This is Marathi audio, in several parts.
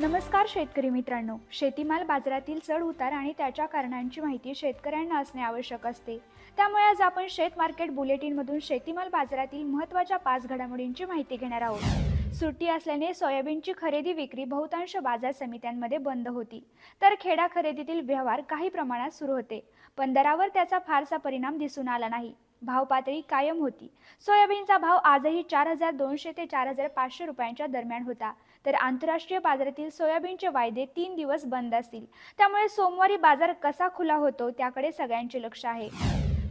नमस्कार शेतकरी मित्रांनो. शेतीमाल बाजारातील चढ उतार आणि त्याच्या कारणांची माहिती शेतकऱ्यांना असणे आवश्यक असते. त्यामुळे आज आपण शेत मार्केट बुलेटिनमधून शेतीमाल बाजारातील महत्त्वाच्या पाच घडामोडींची माहिती घेणार आहोत. सुट्टी असल्याने सोयाबीनची खरेदी विक्री बहुतांश बाजार समित्यांमध्ये बंद होती. तर खेडा खरेदीतील व्यवहार काही प्रमाणात सुरू होते. पण दरावर त्याचा फारसा परिणाम दिसून आला नाही. भाव पातळी कायम होती. सोयाबीनचा भाव आजही चार हजार दोनशे ते चार हजार पाचशे रुपयांच्या दरम्यान होता. तर आंतरराष्ट्रीय बाजारातील सोयाबीनचे वायदे तीन दिवस बंद असतील. त्यामुळे सोमवारी बाजार कसा खुला होतो त्याकडे सगळ्यांचे लक्ष आहे.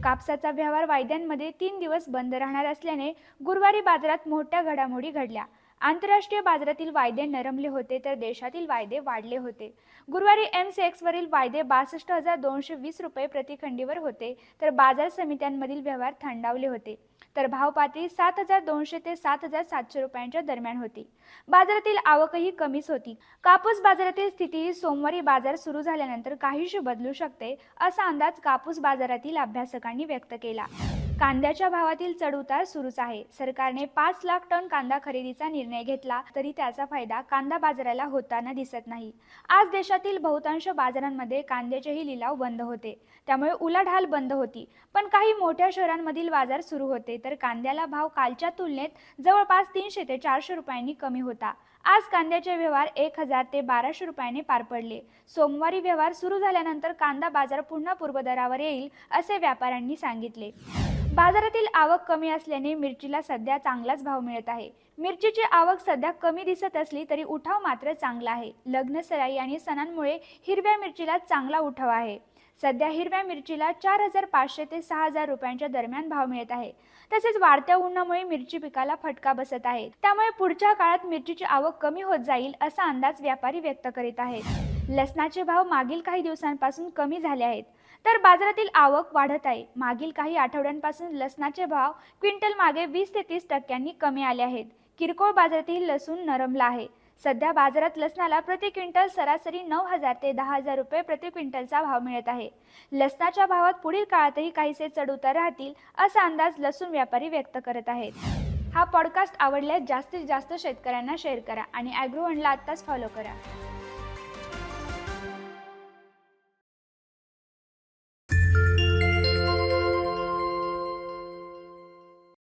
कापसाचा व्यवहार वायद्यांमध्ये तीन दिवस बंद राहणार असल्याने गुरुवारी बाजारात मोठ्या घडामोडी घडल्या. आंतरराष्ट्रीय बाजारातील वायदे नरमले होते तर देशातील वायदे वाढले होते. गुरुवारी एम एक्सवरील वायदे बासष्ट हजार दोनशे वीस रुपये प्रतिखंडीवर होते तर बाजार समित्यांमधील व्यवहार थंडावले होते. तर भाव पातळी सात हजार दोनशे ते सात हजार सातशे रुपयांच्या दरम्यान होती. बाजारातील आवकही कमीच होती. कापूस बाजारातील स्थिती सोमवारी बाजार सुरू झाल्यानंतर काहीशी बदलू शकते असा अंदाज कापूस बाजारातील अभ्यासकांनी व्यक्त केला. कांद्याच्या भावातील चढउतार सुरूच आहे. सरकारने पाच लाख टन कांदा खरेदीचा निर्णय घेतला तरी त्याचा फायदा कांदा बाजाराला होताना दिसत नाही. आज देशातील बहुतांश बाजारांमध्ये कांद्याचेही लिलाव बंद होते. त्यामुळे उलाढाल बंद होती. पण काही मोठ्या शहरांमधील बाजार सुरू होते तर कांद्याला भाव कालच्या तुलनेत जवळपास तीनशे ते चारशे रुपयांनी कमी होता. आज कांद्याचे व्यवहार एक हजार ते बाराशे रुपयांनी पार पडले. सोमवारी व्यवहार सुरू झाल्यानंतर कांदा बाजार पुन्हा पूर्वदरावर येईल असे व्यापाऱ्यांनी सांगितले. बाजारातील आवक कमी असल्याने मिरचीला सध्या चांगलाच भाव मिळत आहे. मिरचीची आवक सध्या कमी दिसत असली तरी उठाव मात्र चांगला आहे. लग्न सराई आणि सणांमुळे हिरव्या मिरचीला चांगला उठाव आहे. सध्या हिरव्या मिरचीला चार हजार पाचशे ते सहा हजार रुपयांच्या दरम्यान भाव मिळत आहे. तसेच वाढत्या उन्हामुळे मिरची पिकाला फटका बसत आहे. त्यामुळे पुढच्या काळात मिरचीची आवक कमी होत जाईल असा अंदाज व्यापारी व्यक्त करीत आहेत. लसणाचे भाव मागील काही दिवसांपासून कमी झाले आहेत. तर बाजारातील आवक वाढत आहे. मागील काही आठवड्यांपासून लसणाचे भाव क्विंटल मागे वीस ते तीस टक्क्यांनी कमी आले आहेत. किरकोळ बाजारातील लसूण नरमला आहे. सध्या बाजारात लसणाला प्रति क्विंटल सरासरी नऊ हजार ते दहा हजार रुपये प्रति क्विंटलचा भाव मिळत आहे. लसणाच्या भावात पुढील काळातही काहीसे चढउतार राहतील असा अंदाज लसूण व्यापारी व्यक्त करत आहेत. हा पॉडकास्ट आवडल्यास जास्तीत जास्त शेतकऱ्यांना शेअर करा आणि ॲग्रोवनला आत्ताच फॉलो करा.